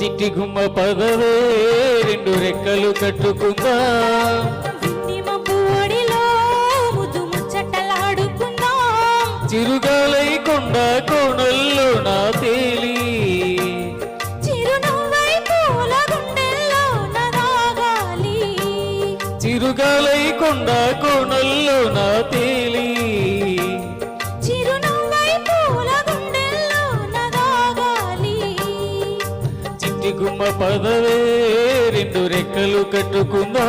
చిట్టి గుమ్మ పదవే రెండు రెక్కలు కట్టుకుందా. కొండ కోణల్లో నా తేలి. చిట్టి గుమ్మ పదవే రెండు రెక్కలు కట్టుకుందా.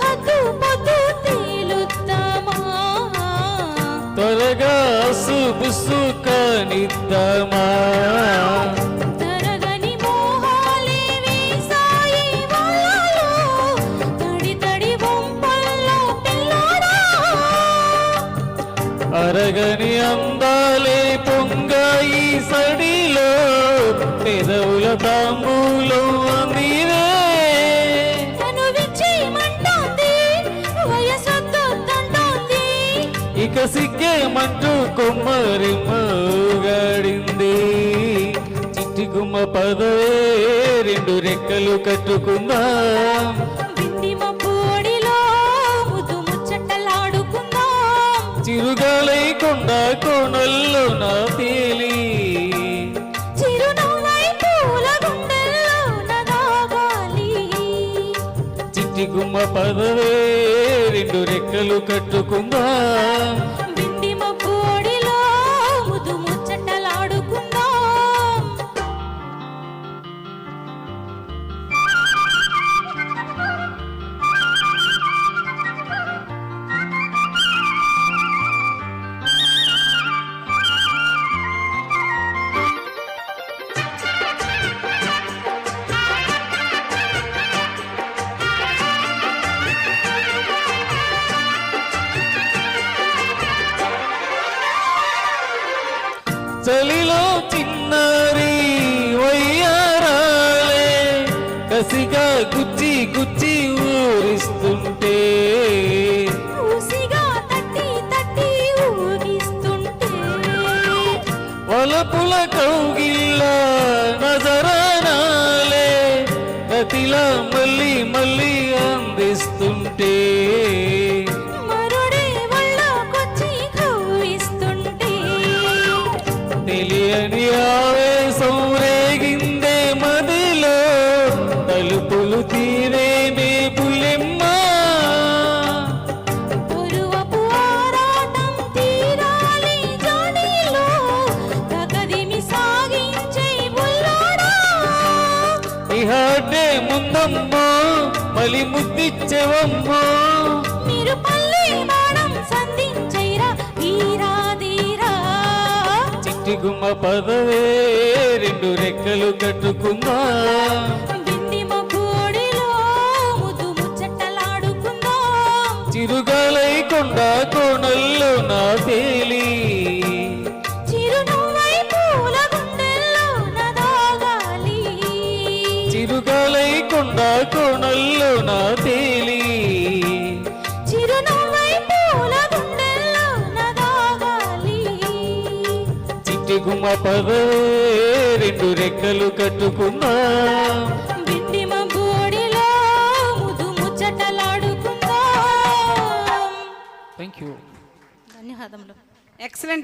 హద్దు పొద్దు తేలుద్దామా త్వరగా సుబుసు కానిద్దామా అరగని అందాలే పొంగాయి సడిలో పెదవుల తాంబూలం వయసొద్దొద్దంటోంది ఇక సిగ్గేమంటూ కొమ్మరి మోగాడింది. చిట్టి గుమ్మ పదవే రెండు రెక్కలు కట్టుకుందాం. కొండ నా పూల. చిట్టి గుమ్మ పదవే రెండు రెక్కలు కట్టుకుందాం. చలిలో చిన్నారి వయ్యారాలే. కసిగా గుచ్చి గుచ్చి ఊరిస్తుంటే. వలపుల కౌగిల్ల నజరానాలే. గతిలా తెలియని ఆవేశం రేగిందే మదిలో తలుపులు బుల్లోడా ఇహాటే ముందమ్మో మలి ముద్దిచ్చెవమ్మో చిట్టి పదవే రెండు రెక్కలు కట్టుకుందా గుమ్మ పవే రెండు రెక్కలు కట్టుకున్నా. థ్యాంక్ యూ ధన్యవాదములు. ఎక్సలెంట్